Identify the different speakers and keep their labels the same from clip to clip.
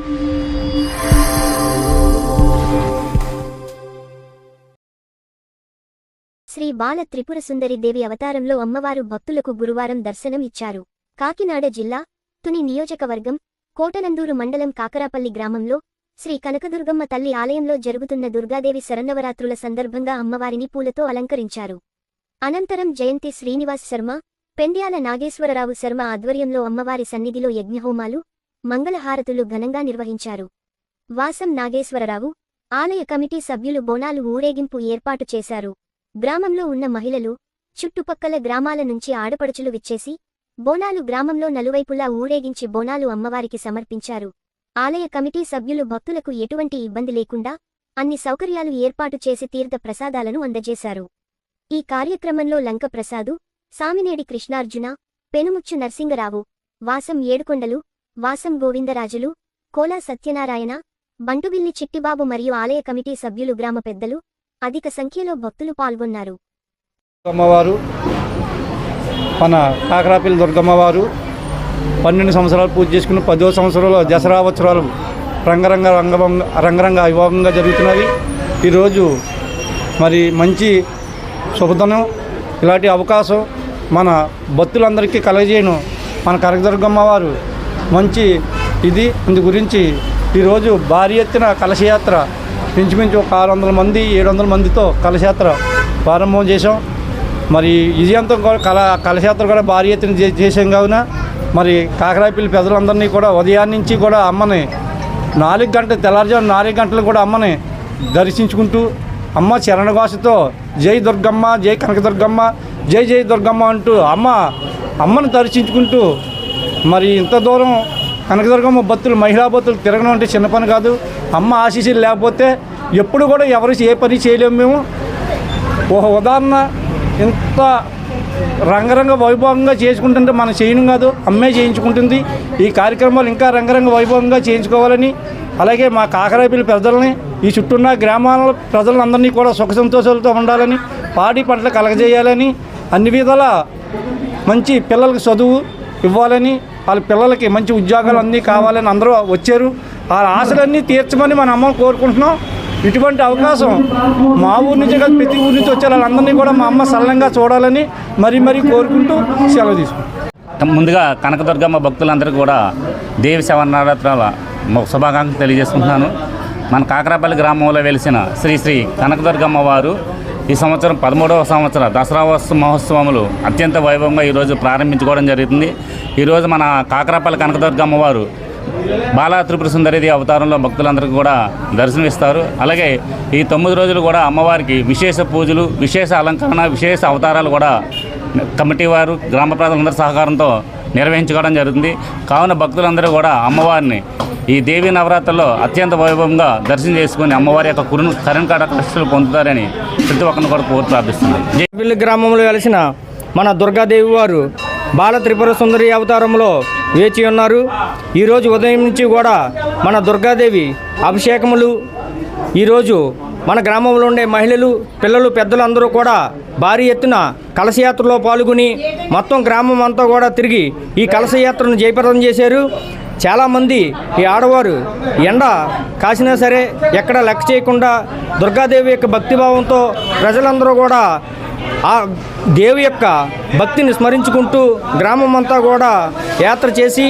Speaker 1: శ్రీ బాల త్రిపుర సుందరి దేవి అవతారంలో అమ్మవారు భక్తులకు గురువారం దర్శనం ఇచ్చారు. కాకినాడ జిల్లా తుని నియోజకవర్గం కోటనందూరు మండలం కాకరాపల్లి గ్రామంలో శ్రీ కనకదుర్గమ్మ తల్లి ఆలయంలో జరుగుతున్న దుర్గాదేవి శరన్నవరాత్రుల సందర్భంగా అమ్మవారిని పూలతో అలంకరించారు. అనంతరం జయంతి శ్రీనివాస్ శర్మ పెండ్యాల నాగేశ్వరరావు శర్మ ఆధ్వర్యంలో అమ్మవారి సన్నిధిలో యజ్ఞహోమాలు మంగళహారతులు ఘనంగా నిర్వహించారు. వాసం నాగేశ్వరరావు ఆలయ కమిటీ సభ్యులు బోనాలు ఊరేగింపు ఏర్పాటు చేశారు. గ్రామంలో ఉన్న మహిళలు చుట్టుపక్కల గ్రామాల నుంచి ఆడపడుచులు విచ్చేసి బోనాలు గ్రామంలో నలువైపులా ఊరేగించి బోనాలు అమ్మవారికి సమర్పించారు. ఆలయ కమిటీ సభ్యులు భక్తులకు ఎటువంటి ఇబ్బంది లేకుండా అన్ని సౌకర్యాలు ఏర్పాటు చేసి తీర్థ ప్రసాదాలను అందజేశారు. ఈ కార్యక్రమంలో లంక ప్రసాదు సామినేడి కృష్ణార్జున పెనుముచ్చు నర్సింగరావు వాసం ఏడుకొండలు వాసం గోవిందరాజులు కోలా సత్యనారాయణ బంటుబిల్లి చిట్టిబాబు మరియు ఆలయ కమిటీ సభ్యులు గ్రామ పెద్దలు అధిక సంఖ్యలో భక్తులు పాల్గొన్నారు.
Speaker 2: అమ్మవారు మన కాకరాపల్లి దుర్గమ్మవారు పన్నెండు సంవత్సరాలు పూజ చేసుకుని పదో సంవత్సరాలు దసరా ఉత్సరాలు రంగరంగ రంగభంగ రంగరంగ విభాగంగా జరుగుతున్నవి ఈరోజు మరి మంచి శుభదనం ఇలాంటి అవకాశం మన భక్తులందరికీ కలగజేయను. మన కనకదుర్గమ్మ వారు మంచి ఇది. ఇందు గురించి ఈరోజు భారీ ఎత్తున కలశయాత్ర. ఇంచుమించు ఒక ఆరు వందల మంది ఏడు వందల మందితో కలశయాత్ర ప్రారంభం చేశాం. మరి విజయంతో కూడా కళ కలశయాత్ర కూడా భారీ ఎత్తున చేసాం కావున. మరి కాకరాపల్లి పెద్దలందరినీ కూడా ఉదయాన్నే నుంచి కూడా అమ్మని నాలుగు గంటల తెల్లారుజాము నాలుగు గంటలు కూడా అమ్మని దర్శించుకుంటూ అమ్మ చరణఘోషతో జై దుర్గమ్మ జై కనకదుర్గమ్మ జై జై దుర్గమ్మ అంటూ అమ్మ అమ్మను దర్శించుకుంటూ మరి ఇంత దూరం కనకదుర్గమ్మ భక్తులు మహిళా భక్తులు తిరగడం అంటే చిన్న పని కాదు. అమ్మ ఆశీస్సులు లేకపోతే ఎప్పుడు కూడా ఎవరు ఏ పని చేయలేము మేము. ఒక ఉదాహరణ ఇంత రంగరంగ వైభవంగా చేసుకుంటుంటే మనం చేయడం కాదు అమ్మే చేయించుకుంటుంది. ఈ కార్యక్రమాలు ఇంకా రంగరంగ వైభవంగా చేయించుకోవాలని అలాగే మా కాకరాపిల్లి ప్రజల్ని ఈ చుట్టూన్న గ్రామాల ప్రజలందరినీ కూడా సుఖ సంతోషాలతో ఉండాలని పాడి పంటలు కలగజేయాలని అన్ని విధాల మంచి పిల్లలకి చదువు ఇవ్వాలని వాళ్ళ పిల్లలకి మంచి ఉద్యోగాలు అన్నీ కావాలని అందరూ వచ్చారు. వాళ్ళ ఆశలన్నీ తీర్చమని మన అమ్మ కోరుకుంటున్నాం. ఇటువంటి అవకాశం మా ఊరి నుంచి కాదు ప్రతి ఊరి నుంచి వచ్చే వాళ్ళందరినీ కూడా మా అమ్మ సరళంగా చూడాలని మరీ మరీ కోరుకుంటూ సెలవు తీసుకుంటాం
Speaker 3: ముందుగా కనకదుర్గమ్మ భక్తులందరికీ కూడా దేవి శవనవరాత్రుల శుభాకాంక్షలు తెలియజేసుకుంటున్నాను. మన కాకరాపల్లి గ్రామంలో వెలిసిన శ్రీ శ్రీ కనకదుర్గమ్మ వారు ఈ సంవత్సరం పదమూడవ సంవత్సర దసరా మహోత్సవములు అత్యంత వైభవంగా ఈరోజు ప్రారంభించుకోవడం జరుగుతుంది. ఈరోజు మన కాకరాపల్లి కనకదుర్గమ్మ వారు బాలా త్రిపుర సుందరిది అవతారంలో భక్తులందరికీ కూడా దర్శనమిస్తారు. అలాగే ఈ తొమ్మిది రోజులు కూడా అమ్మవారికి విశేష పూజలు విశేష అలంకరణ విశేష అవతారాలు కూడా కమిటీ వారు గ్రామ ప్రజలందరి సహకారంతో నిర్వహించుకోవడం జరుగుతుంది. కావున భక్తులందరూ కూడా అమ్మవారిని ఈ దేవీ నవరాత్రుల్లో అత్యంత వైభవంగా దర్శనం చేసుకుని అమ్మవారి యొక్క కురును కరణకాడ కష్టాలు పొందుతారని ప్రతి ఒక్కరిని కూడా కోరి ప్రార్థిస్తున్నాను జై
Speaker 4: గ్రామంలో వెలిసిన మన దుర్గాదేవి వారు బాల త్రిపుర సుందరి అవతారంలో వేచి ఉన్నారు. ఈరోజు ఉదయం నుంచి కూడా మన దుర్గాదేవి అభిషేకములు ఈరోజు మన గ్రామంలో ఉండే మహిళలు పిల్లలు పెద్దలు అందరూ కూడా భారీ ఎత్తున కలశయాత్రలో పాల్గొని మొత్తం గ్రామం అంతా కూడా తిరిగి ఈ కలశయాత్రను జయప్రదం చేశారు. చాలామంది ఈ ఆడవారు ఎండ కాసినా సరే ఎక్కడ లెక్క చేయకుండా దుర్గాదేవి యొక్క భక్తిభావంతో ప్రజలందరూ కూడా ఆ దేవి యొక్క భక్తిని స్మరించుకుంటూ గ్రామం అంతా కూడా యాత్ర చేసి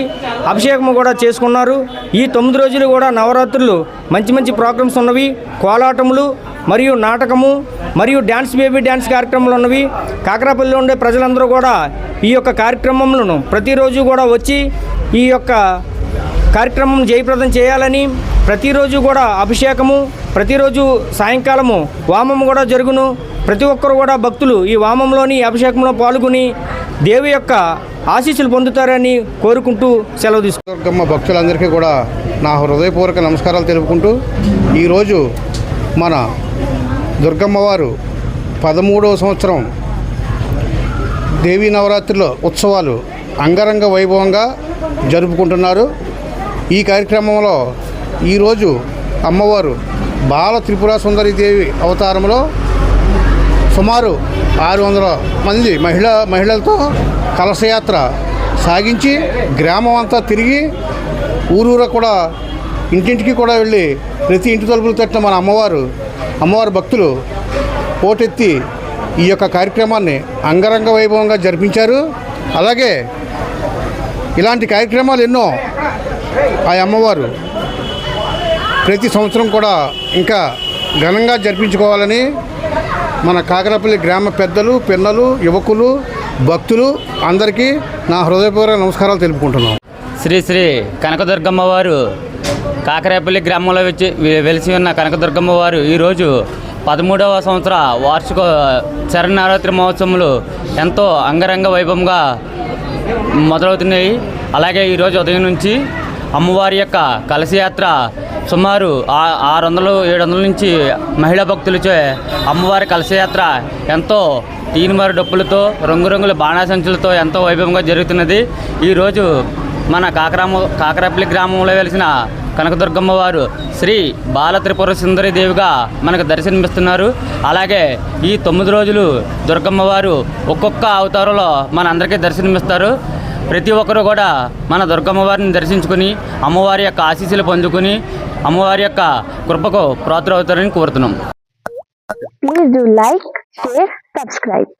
Speaker 4: అభిషేకం కూడా చేసుకున్నారు. ఈ తొమ్మిది రోజులు కూడా నవరాత్రులు మంచి మంచి ప్రోగ్రామ్స్ ఉన్నవి. కోలాటములు మరియు నాటకము మరియు డ్యాన్స్ బేబీ డ్యాన్స్ కార్యక్రమాలు ఉన్నవి. కాకరాపల్లిలో ఉండే ప్రజలందరూ కూడా ఈ యొక్క కార్యక్రమములను ప్రతిరోజు కూడా వచ్చి ఈ యొక్క కార్యక్రమం జయప్రదం చేయాలని ప్రతిరోజు కూడా అభిషేకము ప్రతిరోజు సాయంకాలము వామము కూడా జరుగును. ప్రతి ఒక్కరు కూడా భక్తులు ఈ వామంలోని అభిషేకంలో పాల్గొని దేవి యొక్క ఆశీస్సులు పొందుతారని కోరుకుంటూ సెలవు తీసుకుంటారు
Speaker 5: దుర్గమ్మ భక్తులందరికీ కూడా నా హృదయపూర్వక నమస్కారాలు తెలుపుకుంటూ ఈరోజు మన దుర్గమ్మ వారు పదమూడవ సంవత్సరం దేవీ నవరాత్రిలో ఉత్సవాలు అంగరంగ వైభవంగా జరుపుకుంటున్నారు. ఈ కార్యక్రమంలో ఈరోజు అమ్మవారు బాల త్రిపుర సుందరి దేవి అవతారంలో సుమారు ఆరు వందల మంది మహిళా మహిళలతో కలశయాత్ర సాగించి గ్రామం అంతా తిరిగి ఊరూర కూడా ఇంటింటికి కూడా వెళ్ళి ప్రతి ఇంటి తలుపులు తట్టిన మన అమ్మవారు అమ్మవారి భక్తులు పోటెత్తి ఈ యొక్క కార్యక్రమాన్ని అంగరంగ వైభవంగా జరిపించారు. అలాగే ఇలాంటి కార్యక్రమాలు ఎన్నో ఆ అమ్మవారు ప్రతి సంవత్సరం కూడా ఇంకా ఘనంగా జరిపించుకోవాలని మన కాకరపల్లి గ్రామ పెద్దలు పిన్నలు యువకులు భక్తులు అందరికీ నా హృదయపూర్వక నమస్కారాలు తెలుపుకుంటున్నాం.
Speaker 6: శ్రీ శ్రీ కనకదుర్గమ్మ వారు కాకరేపల్లి గ్రామంలో వచ్చి వెలిసి ఉన్న కనకదుర్గమ్మ వారు ఈరోజు పదమూడవ సంవత్సర వార్షిక శరణారాత్రి మహోత్సవంలో ఎంతో అంగరంగ వైభవంగా మొదలవుతున్నాయి. అలాగే ఈరోజు ఉదయం నుంచి అమ్మవారి యొక్క కలశయాత్ర సుమారు ఆ- ఆరు వందలు ఏడు వందల నుంచి మహిళా భక్తులచే అమ్మవారి కలశయాత్ర ఎంతో తీనిమారు డప్పులతో రంగురంగుల బాణాసంచులతో ఎంతో వైభవంగా జరుగుతున్నది. ఈరోజు మన కాకరామ కాకరాపల్లి గ్రామంలో వెలిసిన కనకదుర్గమ్మ వారు శ్రీ బాల త్రిపుర సుందరి దేవిగా మనకు దర్శనమిస్తున్నారు. అలాగే ఈ తొమ్మిది రోజులు దుర్గమ్మ వారు ఒక్కొక్క అవతారంలో మన అందరికీ దర్శనమిస్తారు. ప్రతి ఒక్కరూ కూడా మన దుర్గమ్మ వారిని దర్శించుకుని అమ్మవారి యొక్క ఆశీస్సులు పొందుకుని అమ్మవారి యొక్క కృపకు ప్రోత్రవుతారని కోరుతున్నాం
Speaker 7: Please do like, share, subscribe.